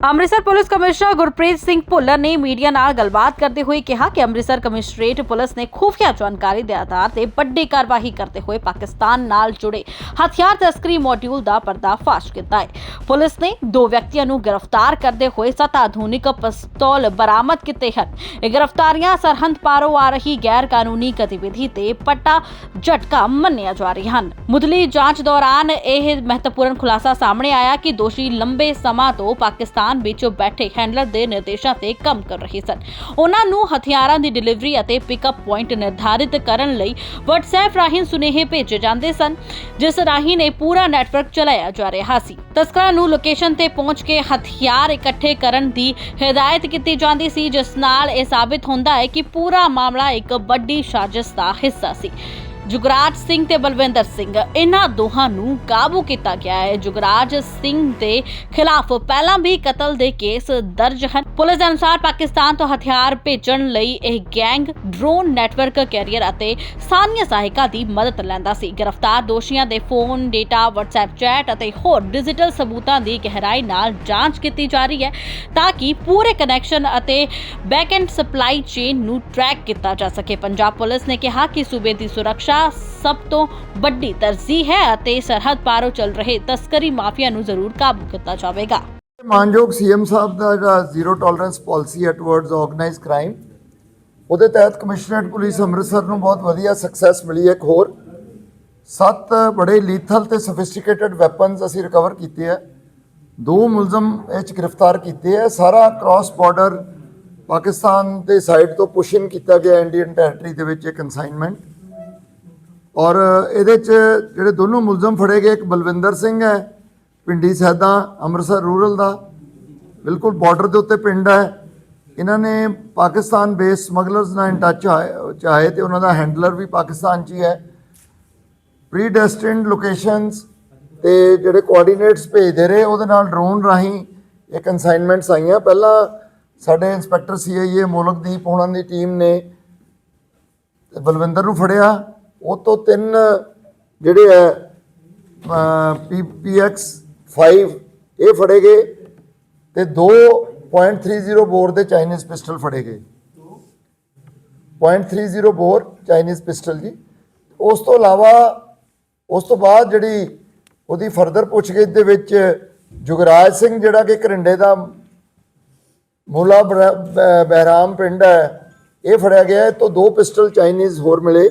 Amritsar police commissioner Gurpreet Singh Bhullar ਨੇ media ਨਾਲ ਗੱਲਬਾਤ ਕਰਦੇ ਹੋਏ ਕਿਹਾ ਕਿ ਅੰਮ੍ਰਿਤਸਰ ਕਮਿਸ਼ਨਰੇਟ ਪੁਲਿਸ ਨੇ ਖੁਫੀਆ ਜਾਣਕਾਰੀ ਦੇ ਆਧਾਰ ਤੇ ਵੱਡੀ ਕਾਰਵਾਈ ਕਰਦੇ ਹੋਏ ਪਾਕਿਸਤਾਨ ਨਾਲ ਜੁੜੇ ਹਥਿਆਰ ਤਸਕਰੀ ਮਾਡਿਊਲ ਦਾ ਪਰਦਾਫਾਸ਼ ਕੀਤਾ ਹੈ। ਪੁਲਿਸ ਨੇ ਦੋ ਵਿਅਕਤੀਆਂ ਨੂੰ ਗ੍ਰਿਫਤਾਰ ਕਰਦੇ ਹੋਏ ਸੱਤ ਆਧੁਨਿਕ ਪਿਸਤੌਲ ਬਰਾਮਦ ਕੀਤੇ ਹਨ। ਇਹ ਗ੍ਰਿਫਤਾਰੀਆਂ ਸਰਹੰਦ ਪਾਰੋਂ ਆ ਰਹੀ ਗੈਰ ਕਾਨੂੰਨੀ ਗਤੀਵਿਧੀ ਤੇ ਪੱਟਾ ਝਟਕਾ ਮੰਨਿਆ ਜਾ ਰਹੀ ਹਨ। ਮੁੱਢਲੀ ਜਾਂਚ ਦੌਰਾਨ ਇਹ ਮਹੱਤਵਪੂਰਨ ਖੁਲਾਸਾ ਸਾਹਮਣੇ ਆਇਆ ਕਿ ਦੋਸ਼ੀ ਲੰਬੇ ਸਮਾਂ ਤੋਂ ਪਾਕਿਸਤਾਨ ਵਿੱਚ ਬੈਠੇ ਹੈਂਡਲਰ ਦੇ ਨਿਰਦੇਸ਼ਾਂ ਤੇ ਕੰਮ ਕਰ ਰਹੇ ਸਨ। ਉਹਨਾਂ ਨੂੰ ਹਥਿਆਰਾਂ ਦੀ ਡਿਲੀਵਰੀ ਅਤੇ ਪਿਕਅਪ ਪੁਆਇੰਟ ਨਿਰਧਾਰਿਤ ਕਰਨ ਲਈ WhatsApp ਰਾਹੀਂ ਸੁਨੇਹੇ ਭੇਜੇ ਜਾਂਦੇ ਸਨ, ਜਿਸ ਰਾਹੀਂ ਨੇ ਪੂਰਾ ਨੈਟਵਰਕ ਚਲਾਇਆ ਜਾ ਰਿਹਾ ਸੀ। ਤਸਕਰਾਂ ਨੂੰ ਲੋਕੇਸ਼ਨ ਤੇ ਪਹੁੰਚ ਕੇ ਹਥਿਆਰ ਇਕੱਠੇ ਕਰਨ ਦੀ ਹਦਾਇਤ ਕੀਤੀ ਜਾਂਦੀ ਸੀ, ਜਿਸ ਨਾਲ ਇਹ ਸਾਬਿਤ ਹੁੰਦਾ ਹੈ ਕਿ ਪੂਰਾ ਮਾਮਲਾ ਇੱਕ ਵੱਡੀ ਸਾਜ਼ਿਸ਼ ਦਾ ਹਿੱਸਾ ਸੀ। ਜੁਗਰਾਜ ਸਿੰਘ ਤੇ ਬਲਵਿੰਦਰ ਸਿੰਘ। ਇਹਨਾਂ ਦੋਹਾਂ ਨੂੰ ਕਾਬੂ ਕੀਤਾ ਗਿਆ ਹੈ। ਜੁਗਰਾਜ ਸਿੰਘ ਦੇ ਖਿਲਾਫ ਪਹਿਲਾਂ ਵੀ ਕਤਲ ਦੇ ਕੇਸ ਦਰਜ ਹਨ। ਪੁਲਿਸ ਅਨੁਸਾਰ ਪਾਕਿਸਤਾਨ ਤੋਂ ਹਥਿਆਰ ਭੇਜਣ ਲਈ ਇਹ ਗੈਂਗ ਡਰੋਨ ਨੈਟਵਰਕ ਕੈਰੀਅਰ ਅਤੇ ਸਥਾਨੀय ਸਹਾਇਕਾਂ ਦੀ ਮਦਦ ਲੈਂਦਾ ਸੀ। ਗ੍ਰਿਫਤਾਰ ਦੋਸ਼ੀਆਂ ਦੇ ਫੋਨ, ਡੇਟਾ, WhatsApp, ਚੈਟ ਅਤੇ ਹੋਰ ਡਿਜੀਟਲ ਸਬੂਤਾਂ ਦੀ ਗਹਿਰਾਈ ਨਾਲ ਜਾਂਚ ਕੀਤੀ ਜਾ ਰਹੀ ਹੈ ਤਾਂ ਕਿ ਪੂਰੇ ਕਨੈਕਸ਼ਨ ਅਤੇ ਬੈਕਐਂਡ ਸਪਲਾਈ ਚੇਨ ਨੂੰ ਟਰੈਕ ਕੀਤਾ ਜਾ ਸਕੇ। ਪੰਜਾਬ ਪੁਲਿਸ ਨੇ ਕਿਹਾ ਕਿ ਸੂਬੇ ਦੀ ਸੁਰੱਖਿਆ ਸਭ ਤੋਂ ਵੱਡੀ ਤਰਜੀਹ ਹੈ ਅਤੇ ਸਰਹੱਦ ਪਾਰੋਂ ਚੱਲ ਰਹੇ ਤਸਕਰੀ ਮਾਫੀਆ ਨੂੰ ਜ਼ਰੂਰ ਕਾਬੂ ਕੀਤਾ ਜਾਵੇਗਾ। ਮਾਨਯੋਗ ਸੀਐਮ ਸਾਹਿਬ ਦਾ ਜਿਹੜਾ ਜ਼ੀਰੋ ਟੋਲਰੈਂਸ ਪਾਲਿਸੀ ਹੈ ਟੁਵਰਡਸ ਆਰਗੇਨਾਈਜ਼ਡ ਕ੍ਰਾਈਮ, ਉਹਦੇ ਤਹਿਤ ਕਮਿਸ਼ਨਰੇਟ ਪੁਲਿਸ ਅੰਮ੍ਰਿਤਸਰ ਨੂੰ ਬਹੁਤ ਵਧੀਆ ਸਕਸੈਸ ਮਿਲੀ ਹੈ ਇੱਕ ਹੋਰ। ਸੱਤ ਬੜੇ ਲੀਥਲ ਤੇ ਸੋਫਿਸਟੀਕੇਟਡ ਵੈਪਨਸ ਅਸੀਂ ਰਿਕਵਰ ਕੀਤੇ ਆ ਦੋ ਮੁਲਜ਼ਮ ਇਹ 'ਚ ਗ੍ਰਿਫਤਾਰ ਕੀਤੇ ਆ ਸਾਰਾ ਕ੍ਰਾਸ ਬਾਰਡਰ ਪਾਕਿਸਤਾਨ ਦੇ ਸਾਈਡ ਤੋਂ ਪੁਸ਼ਿੰਗ ਕੀਤਾ ਗਿਆ ਇੰਡੀਅਨ ਟੈਰੀਟਰੀ ਦੇ ਵਿੱਚ ਇਹ ਕਨਸਾਈਨਮੈਂਟ ਔਰ ਇਹਦੇ 'ਚ ਜਿਹੜੇ ਦੋਨੋਂ ਮੁਲਜ਼ਮ ਫੜੇ ਗਏ, ਇੱਕ ਬਲਵਿੰਦਰ ਸਿੰਘ ਹੈ, ਪਿੰਡੀ ਸੈਦਾ, ਅੰਮ੍ਰਿਤਸਰ ਰੂਰਲ ਦਾ। ਬਿਲਕੁਲ ਬਾਰਡਰ ਦੇ ਉੱਤੇ ਪਿੰਡ ਹੈ। ਇਹਨਾਂ ਨੇ ਪਾਕਿਸਤਾਨ ਬੇਸ ਸਮਗਲਰਸ ਨਾਲ ਇਨ ਟੱਚ ਚਾਹੇ ਤੇ ਉਹਨਾਂ ਦਾ ਹੈਂਡਲਰ ਵੀ ਪਾਕਿਸਤਾਨ 'ਚ ਹੀ ਹੈ। ਪ੍ਰੀ ਡੈਸਟਿਨਡ ਲੋਕੇਸ਼ਨਸ ਤੇ ਜਿਹੜੇ ਕੋਆਰਡੀਨੇਟਸ ਭੇਜਦੇ ਰਹੇ, ਉਹਦੇ ਨਾਲ ਡਰੋਨ ਰਾਹੀਂ ਇਹ ਕਨਸਾਈਨਮੈਂਟਸ ਆਈਆਂ। ਪਹਿਲਾਂ ਸਾਡੇ ਇੰਸਪੈਕਟਰ ਸੀਆਈਏ ਮੋਲਕਦੀਪ ਉਹਨਾਂ ਦੀ ਟੀਮ ਨੇ ਤੇ ਬਲਵਿੰਦਰ ਨੂੰ ਫੜਿਆ। ਉਹ ਤੋਂ ਤਿੰਨ ਜਿਹੜੇ ਹੈ ਪੀਪੀਐਕਸ 5 ਇਹ ਫੜੇ ਗਏ ਤੇ 2.30 ਬੋਰ ਦੇ ਚਾਈਨੀਜ਼ ਪਿਸਟਲ ਫੜੇ ਗਏ। 0.30 ਬੋਰ ਚਾਈਨੀਜ਼ ਪਿਸਟਲ ਜੀ। ਉਸ ਤੋਂ ਇਲਾਵਾ, ਉਸ ਤੋਂ ਬਾਅਦ ਜਿਹੜੀ ਉਹਦੀ ਫਰਦਰ ਪੁੱਛਗਿੱਛ ਦੇ ਵਿੱਚ ਜੁਗਰਾਜ ਸਿੰਘ ਜਿਹੜਾ ਕਿ ਕਰਿੰਡੇ ਦਾ ਮੂਲਾ ਬਰ- ਬਹਿਰਾਮ ਪਿੰਡ ਹੈ, ਇਹ ਫੜਿਆ ਗਿਆ। ਹੈ ਤੋਂ ਦੋ ਪਿਸਟਲ ਚਾਈਨੀਜ਼ ਹੋਰ ਮਿਲੇ।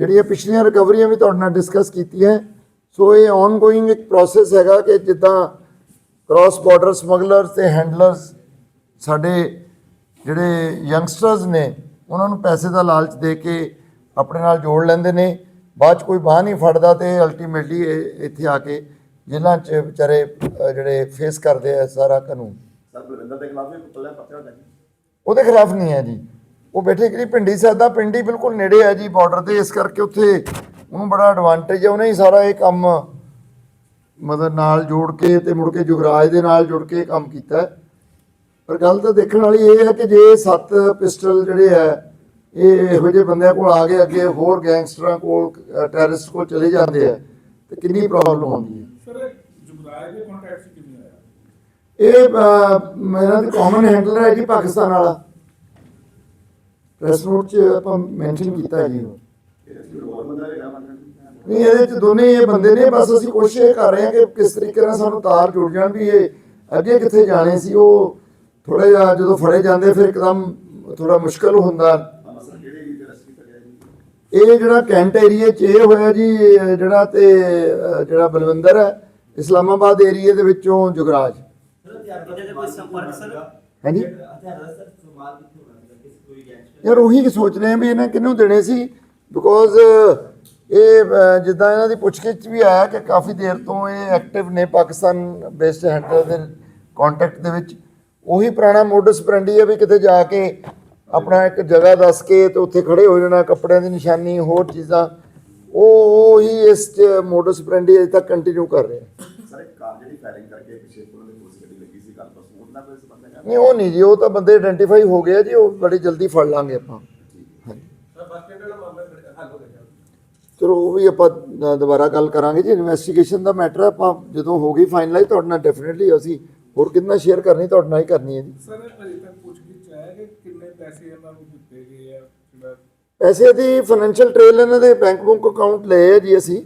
ਜਿਹੜੀਆਂ ਪਿਛਲੀਆਂ ਰਿਕਵਰੀਆਂ ਵੀ ਤੁਹਾਡੇ ਨਾਲ ਡਿਸਕਸ ਕੀਤੀਆਂ ਸੋ ਇਹ ਆਨਗੋਇੰਗ ਇੱਕ ਪ੍ਰੋਸੈਸ ਹੈਗਾ ਕਿ ਜਿੱਦਾਂ ਕ੍ਰਾਸ ਬਾਰਡਰ ਸਮਗਲਰਸ ਤੇ ਹੈਂਡਲਰਸ ਸਾਡੇ ਜਿਹੜੇ ਯੰਗਸਟਰਸ ਨੇ ਉਹਨਾਂ ਨੂੰ ਪੈਸੇ ਦਾ ਲਾਲਚ ਦੇ ਕੇ ਆਪਣੇ ਨਾਲ ਜੋੜ ਲੈਂਦੇ ਨੇ। ਬਾਅਦ ਚ ਕੋਈ ਬਾਹ ਨਹੀਂ ਫੜਦਾ ਤੇ ਅਲਟੀਮੇਟਲੀ ਇੱਥੇ ਆ ਕੇ ਜੇਲ੍ਹਾਂ ਚ ਵਿਚਾਰੇ ਜਿਹੜੇ ਫੇਸ ਕਰਦੇ ਆ ਸਾਰਾ ਕਾਨੂੰਨ। ਸਰ ਬਲਵਿੰਦਰ ਦੇ ਖਿਲਾਫ ਵੀ ਪੱਲੇ ਪੱਤਰ ਉਹਦੇ ਖਿਲਾਫ ਨਹੀਂ ਹੈ ਜੀ। ਉਹ ਬੈਠੇ ਕਿ ਪਿੰਡੀ ਸਾਦਾ ਪਿੰਡੀ ਬਿਲਕੁਲ ਨੇੜੇ ਹੈ ਜੀ ਬਾਰਡਰ ਤੇ ਇਸ ਕਰਕੇ ਉੱਥੇ ਉਹਨੂੰ ਬੜਾ ਐਡਵਾਂਟੇਜ ਹੈ ਉਹਨੇ ਹੀ ਸਾਰਾ ਇਹ ਕੰਮ ਮਤਲਬ ਨਾਲ ਜੋੜ ਕੇ ਤੇ ਮੁੜ ਕੇ ਜੁਗਰਾਜ ਦੇ ਨਾਲ ਜੁੜ ਕੇ ਕੰਮ ਕੀਤਾ। ਪਰ ਗੱਲ ਤਾਂ ਦੇਖਣ ਵਾਲੀ ਇਹ ਹੈ ਕਿ ਜੇ ਸੱਤ ਪਿਸਟਲ ਜਿਹੜੇ ਹੈ ਇਹ ਇਹੋ ਜਿਹੇ ਬੰਦਿਆਂ ਕੋਲ ਆ ਗਏ ਅੱਗੇ ਹੋਰ ਗੈਂਗਸਟਰਾਂ ਕੋਲ ਟੈਰਰਿਸਟ ਕੋਲ ਚਲੇ ਜਾਂਦੇ ਆ ਤੇ ਕਿੰਨੀ ਪ੍ਰੋਬਲਮ ਆਉਂਦੀ ਹੈ? ਸਰ ਜੁਗਰਾਜ ਦੇ ਕੰਟੈਕਟ ਕਿਵੇਂ ਆਇਆ? ਇਹ ਮੇਰਾ ਤੇ ਕਾਮਨ ਹੈਂਡਲਰ ਹੈ ਜੀ ਪਾਕਿਸਤਾਨ ਵਾਲਾ। ਪ੍ਰੈਸ ਨੋਟ 'ਚ ਆਪਾਂ ਮੈਂਸ਼ਨ ਕੀਤਾ ਜੀ। ਨਹੀਂ ਇਹਦੇ 'ਚ ਦੋਨੇ ਇਹ ਬੰਦੇ ਨੇ ਬਸ ਅਸੀਂ ਕੋਸ਼ਿਸ਼ ਕਰ ਰਹੇ ਹਾਂ ਕਿ ਕਿਸ ਤਰੀਕੇ ਨਾਲ ਸਾਨੂੰ ਤਾਰ ਜੁੜ ਜਾਣ ਵੀ ਇਹ ਅੱਗੇ ਕਿੱਥੇ ਜਾਣੇ ਸੀ ਉਹ ਥੋੜਾ ਜਿਹਾ ਜਦੋਂ ਫੜੇ ਜਾਂਦੇ ਫਿਰ ਇੱਕਦਮ ਥੋੜਾ ਮੁਸ਼ਕਲ ਹੁੰਦਾ। ਇਹ ਜਿਹੜਾ ਕੈਂਟ ਏਰੀਆ 'ਚ ਇਹ ਹੋਇਆ ਜੀ ਜਿਹੜਾ ਤੇ ਜਿਹੜਾ ਬਲਵਿੰਦਰ ਹੈ ਇਸਲਾਮਾਬਾਦ ਏਰੀਆ ਦੇ ਵਿੱਚੋਂ ਜੁਗਰਾਜ। ਇਹਦੇ ਤੇ ਕੋਈ ਸੰਪਰਕ ਸਰ? ਹਾਂਜੀ? ਯਾਰ ਉਹੀ ਸੋਚ ਰਹੇ ਆ ਵੀ ਇਹਨਾਂ ਕਿਹਨੂੰ ਦੇਣੇ ਸੀ? ਬਿਕੋਜ਼ ਇਹ ਜਿੱਦਾਂ ਇਹਨਾਂ ਦੀ ਪੁੱਛਗਿੱਛ ਵੀ ਆਇਆ ਕਿ ਕਾਫੀ ਦੇਰ ਤੋਂ ਇਹ ਐਕਟਿਵ ਨੇ ਪਾਕਿਸਤਾਨ ਬੇਸਡ ਹੈਂਡਲਰ ਦੇ ਕੰਟੈਕਟ ਦੇ ਵਿੱਚ। ਉਹੀ ਪੁਰਾਣਾ ਮੋਡਸ ਪ੍ਰੈਂਡੀ ਹੈ ਵੀ ਕਿਤੇ ਜਾ ਕੇ ਆਪਣਾ ਇੱਕ ਜਗ੍ਹਾ ਦੱਸ ਕੇ ਤੇ ਉੱਥੇ ਖੜੇ ਹੋ ਜਾਣਾ, ਕੱਪੜਿਆਂ ਦੀ ਨਿਸ਼ਾਨੀ, ਹੋਰ ਚੀਜ਼ਾਂ। ਉਹ, ਉਹੀ ਇਸ ਮੋਡਸ ਪ੍ਰੈਂਡੀ ਅਜੇ ਤੱਕ ਕੰਟੀਨਿਊ ਕਰ ਰਿਹਾ। ਸਰ ਕਾਰ ਜਿਹੜੀ ਫਾਇਰਿੰਗ ਕਰਕੇ ਪਿੱਛੇ ਪੁਲਿਸ ਦੀ ਪੁਲਿਸ ਗੱਡੀ ਲੱਗੀ ਕੋਈ ਸੰਬੰਧ ਹੈਗਾ ਨਹੀਂ ਉਹ ਨਹੀਂ ਜੀ ਉਹ ਤਾਂ ਬੰਦੇ ਆਇਡੈਂਟੀਫਾਈ ਹੋ ਗਏ ਆ ਜੀ ਉਹ ਬੜੀ ਜਲਦੀ ਫੜ ਲਾਂਗੇ ਆਪਾਂ। ਹਾਂਜੀ। ਸਰ ਬਸ ਸਟੈਂਡ ਵਾਲਾ ਮਾਮਲਾ ਹੱਲ ਹੋ ਗਿਆ। ਚਲੋ ਉਹ ਵੀ ਆਪਾਂ ਅ, ਦੁਬਾਰਾ ਗੱਲ ਕਰਾਂਗੇ ਜੀ ਇਨਵੈਸਟੀਗੇਸ਼ਨ ਦਾ ਮੈਟਰ ਆਪਾਂ ਜਦੋਂ ਹੋ ਗਈ ਫਾਈਨਲਾਈਜ਼ ਤੁਹਾਡੇ ਨਾਲ ਡੈਫੀਨਿਟਲੀ ਅਸੀਂ ਹੋਰ ਕਿੰਨਾ ਸ਼ੇਅਰ ਕਰਨੀ ਤੁਹਾਡੇ ਨਾਲ ਹੀ ਕਰਨੀ ਹੈ ਜੀ। ਸਰ ਅਜੇ ਤੱਕ ਪੁੱਛ ਗਿੱਛ ਆਇਆ ਕਿ ਕਿੰਨੇ ਪੈਸੇ ਇਹਨਾਂ ਨੂੰ ਦਿੱਤੇ ਗਏ ਆ ਜਿਹੜਾ ਪੈਸੇ ਦੀ ਫਾਈਨੈਂਸ਼ੀਅਲ ਟ੍ਰੇਲ ਇਹਨਾਂ ਦੇ ਬੈਂਕ ਬੁੱਕ ਅਕਾਊਂਟ ਲਏ ਆ ਜੀ ਅਸੀਂ।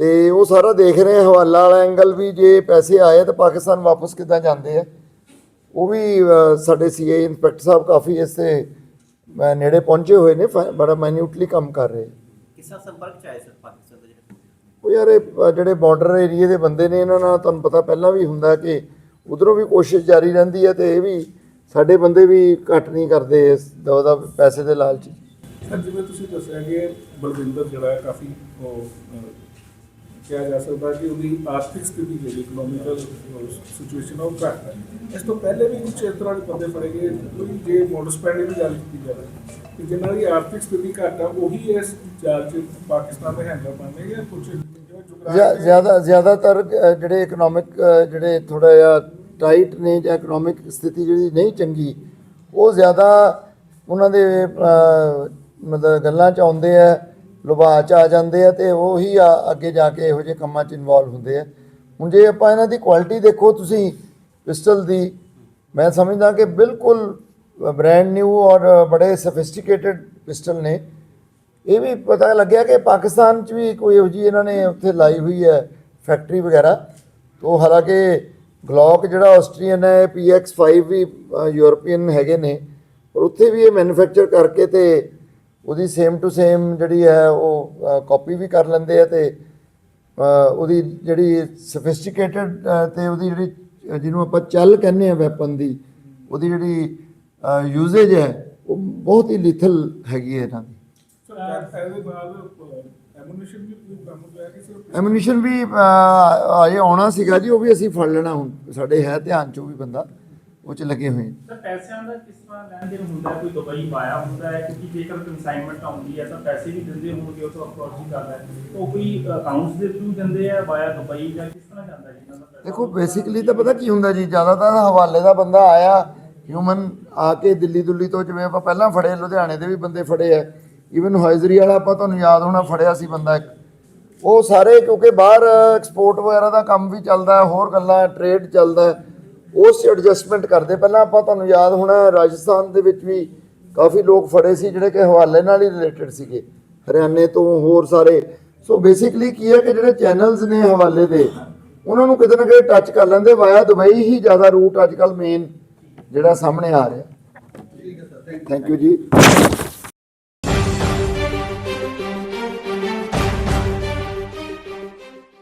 ਤੇ ਉਹ ਸਾਰਾ ਦੇਖ ਰਹੇ ਹਾਂ ਹਵਾਲਾ ਵਾਲਾ ਐਂਗਲ ਵੀ ਜੇ ਪੈਸੇ ਆਏ ਤਾਂ ਪਾਕਿਸਤਾਨ ਵਾਪਸ ਕਿੱਦਾਂ ਜਾਂਦੇ ਆ। ਉਹ ਵੀ ਸਾਡੇ ਸੀਏ ਇੰਸਪੈਕਟਰ ਸਾਹਿਬ ਕਾਫੀ ਇਸ ਤੇ ਨੇੜੇ ਪਹੁੰਚੇ ਹੋਏ ਨੇ ਫਾ- ਬੜਾ ਮਾਈਨਿਊਟਲੀ ਕੰਮ ਕਰ ਰਹੇ ਕਿਸ ਸੰਪਰਕ ਚ ਆਏ ਸਰ ਪਾਕਿਸਤਾਨ ਦੇ ਜਿਹੜੇ ਉਹ ਯਾਰ ਇਹ ਜਿਹੜੇ ਬਾਰਡਰ ਏਰੀਏ ਦੇ ਬੰਦੇ ਨੇ ਇਹਨਾਂ ਨਾਲ ਤੁਹਾਨੂੰ ਪਤਾ ਪਹਿਲਾਂ ਵੀ ਹੁੰਦਾ ਕਿ ਉਧਰੋਂ ਵੀ ਕੋਸ਼ਿਸ਼ ਜਾਰੀ ਰਹਿੰਦੀ ਹੈ ਤੇ ਇਹ ਵੀ ਸਾਡੇ ਬੰਦੇ ਵੀ ਘੱਟ ਨਹੀਂ ਕਰਦੇ ਇਸ ਦਾ ਪੈਸੇ ਦੇ ਲਾਲਚ ਜਿਵੇਂ ਤੁਸੀਂ ਦੱਸਿਆ ਕਿ ਬਲਵਿੰਦਰ ਜਿਹੜਾ ਹੈ ਕਾਫੀ ਕਿਹਾ ਜਾ ਸਕਦਾ ਕਿ ਉਹਦੀ ਆਰਥਿਕ ਸਥਿਤੀ ਜਿਹੜੀ ਇਕਨੋਮਿਕਲ ਸਿਚੁਏਸ਼ਨ ਉਹ ਘੱਟ ਹੈ। ਇਸ ਤੋਂ ਪਹਿਲੇ ਵੀ ਕੁਝ ਇਸ ਤਰ੍ਹਾਂ ਦੇ ਬੰਦੇ ਫੜੇ ਗਏ ਕੋਈ ਜੇ ਮੋਡਸ ਪੈਂਡੇ ਦੀ ਗੱਲ ਕੀਤੀ ਜਾਵੇ ਕਿ ਜਿਨ੍ਹਾਂ ਦੀ ਆਰਥਿਕ ਸਥਿਤੀ ਘੱਟ ਆ ਉਹੀ ਇਸ ਜਾਲ 'ਚ ਪਾਕਿਸਤਾਨ ਦੇ ਹੈਂਡਲਰ ਬਣਨੇ ਜਾਂ ਕੁਝ ਜ਼ਿਆਦਾ ਜ਼ਿਆਦਾਤਰ ਜਿਹੜੇ ਇਕਨੋਮਿਕ ਜਿਹੜੇ ਥੋੜਾ ਜਿਹਾ ਟਾਈਟ ਨੇ ਜਾਂ ਇਕਨੋਮਿਕ ਸਥਿਤੀ ਜਿਹੜੀ ਨਹੀਂ ਚੰਗੀ ਉਹ ਜ਼ਿਆਦਾ ਉਹਨਾਂ ਦੇ ਮਤਲਬ ਗੱਲਾਂ 'ਚ ਆਉਂਦੇ ਆ। ਲੁਭਾ 'ਚ ਆ ਜਾਂਦੇ ਆ ਤੇ ਉਹੀ ਆ- ਅੱਗੇ ਜਾ ਕੇ ਇਹੋ ਜਿਹੇ ਕੰਮਾਂ 'ਚ ਇਨਵੋਲਵ ਹੁੰਦੇ ਆ। ਹੁਣ ਜੇ ਆਪਾਂ ਇਹਨਾਂ ਦੀ ਕੁਆਲਿਟੀ ਦੇਖੋ ਤੁਸੀਂ ਪਿਸਟਲ ਦੀ ਮੈਂ ਸਮਝਦਾ ਕਿ ਬਿਲਕੁਲ ਬ੍ਰਾਂਡ ਨਿਊ ਔਰ ਬੜੇ ਸਫਿਸਟੀਕੇਟਡ ਪਿਸਟਲ ਨੇ। ਇਹ ਵੀ ਪਤਾ ਲੱਗਿਆ ਕਿ ਪਾਕਿਸਤਾਨ 'ਚ ਵੀ ਕੋਈ ਇਹੋ ਜਿਹੀ ਇਹਨਾਂ ਨੇ ਉੱਥੇ ਲਾਈ ਹੋਈ ਹੈ ਫੈਕਟਰੀ ਵਗੈਰਾ। ਤੋਂ ਹਾਲਾਂਕਿ ਗਲੌਕ ਜਿਹੜਾ ਆਸਟਰੀਅਨ ਹੈ PX5 ਵੀ ਅ, ਯੂਰਪੀਅਨ ਹੈਗੇ ਨੇ। ਪਰ ਉੱਥੇ ਵੀ ਇਹ ਮੈਨੂਫੈਕਚਰ ਕਰਕੇ ਤੇ ਉਹਦੀ ਸੇਮ ਟੂ ਸੇਮ ਜਿਹੜੀ ਹੈ ਉਹ ਕਾਪੀ ਵੀ ਕਰ ਲੈਂਦੇ ਆ ਤੇ ਉਹਦੀ ਜਿਹੜੀ ਸਫਿਸਟੀਕੇਟਡ ਤੇ ਉਹਦੀ ਜਿਹੜੀ ਜਿਹਨੂੰ ਆਪਾਂ ਚੱਲ ਕਹਿੰਦੇ ਆ ਵੈਪਨ ਦੀ ਉਹਦੀ ਜਿਹੜੀ ਯੂਜ਼ੇਜ ਹੈ ਉਹ ਬਹੁਤ ਹੀ ਲਿਥਲ ਹੈਗੀ ਹੈ ਇਹਨਾਂ ਦੀ। ਐਮੂਨੇਸ਼ਨ ਵੀ ਅਜੇ ਆਉਣਾ ਸੀਗਾ ਜੀ ਉਹ ਵੀ ਅਸੀਂ ਫੜ ਲੈਣਾ ਹੁਣ ਸਾਡੇ ਹੈ ਧਿਆਨ ਚ ਵੀ ਬੰਦਾ। ਉਹ ਚ ਲੱਗੇ ਹੋਏ। ਤਾਂ ਪੈਸਿਆਂ ਦਾ ਕਿਸ ਤਰ੍ਹਾਂ ਲੈਣ ਦੇਣ ਹੁੰਦਾ ਹੈ? ਕੋਈ ਦੁਬਈ ਪਾਇਆ ਹੁੰਦਾ ਹੈ ਕਿਉਂਕਿ ਜੇਕਰ ਕਨਸਾਈਨਮੈਂਟ ਆਉਂਦੀ ਹੈ ਤਾਂ ਪੈਸੇ ਵੀ ਦਿੰਦੇ ਹੋਣਗੇ ਉਹ ਤੋਂ ਅਪਰੋਚ ਕਰਦਾ ਹੈ। ਉਹ ਕੋਈ ਅਕਾਊਂਟਸ ਦੇ ਥਰੂ ਦਿੰਦੇ ਆ ਵਾਇਆ ਦੁਬਈ ਜਾਂ ਕਿਸ ਤਰ੍ਹਾਂ ਜਾਂਦਾ ਹੈ ਇਹਨਾਂ ਦਾ ਪੈਸਾ? ਦੇਖੋ ਬੇਸਿਕਲੀ ਤਾਂ ਪਤਾ ਕੀ ਹੁੰਦਾ ਜੀ ਜ਼ਿਆਦਾਤਰ ਹਵਾਲੇ ਦਾ ਬੰਦਾ ਆਇਆ ਹਿਊਮਨ ਆ ਕੇ ਦਿੱਲੀ ਦੁੱਲੀ ਤੋਂ ਜਿਵੇਂ ਆਪਾਂ ਪਹਿਲਾਂ ਫੜੇ ਲੁਧਿਆਣੇ ਦੇ ਵੀ ਬੰਦੇ ਫੜੇ ਆ ਈਵਨ ਹਾਇਜ਼ਰੀ ਵਾਲਾ ਆਪਾਂ ਤੁਹਾਨੂੰ ਯਾਦ ਹੋਣਾ ਫੜਿਆ ਸੀ ਬੰਦਾ ਇੱਕ। ਉਹ ਸਾਰੇ ਕਿਉਂਕਿ ਬਾਹਰ ਐਕਸਪੋਰਟ ਵਗੈਰਾ ਦਾ ਕੰਮ ਵੀ ਚੱਲਦਾ ਹੈ ਹੋਰ ਗੱਲਾਂ ਟ੍ਰੇਡ ਚੱਲਦਾ ਹੈ। ਉਸ ਐਡਜਸਟਮੈਂਟ ਕਰਦੇ। ਪਹਿਲਾਂ ਆਪਾਂ ਤੁਹਾਨੂੰ ਯਾਦ ਹੋਣਾ ਰਾਜਸਥਾਨ ਦੇ ਵਿੱਚ ਵੀ ਕਾਫੀ ਲੋਕ ਫੜੇ ਸੀ ਜਿਹੜੇ ਕਿ ਹਵਾਲੇ ਨਾਲ ਹੀ ਰਿਲੇਟਡ ਸੀਗੇ। ਹਰਿਆਣੇ ਤੋਂ ਹੋਰ ਸਾਰੇ। ਸੋ ਬੇਸਿਕਲੀ ਕੀ ਹੈ ਕਿ ਜਿਹੜੇ ਚੈਨਲਸ ਨੇ ਹਵਾਲੇ ਦੇ, ਉਹਨਾਂ ਨੂੰ ਕਿਤੇ ਨਾ ਕਿਤੇ ਟੱਚ ਕਰ ਲੈਂਦੇ। ਵਾਇਆ ਦੁਬਈ ਹੀ ਜ਼ਿਆਦਾ ਰੂਟ ਅੱਜ ਕੱਲ ਮੇਨ ਜਿਹੜਾ ਸਾਹਮਣੇ ਆ ਰਿਹਾ। ਥੈਂਕ ਯੂ ਜੀ।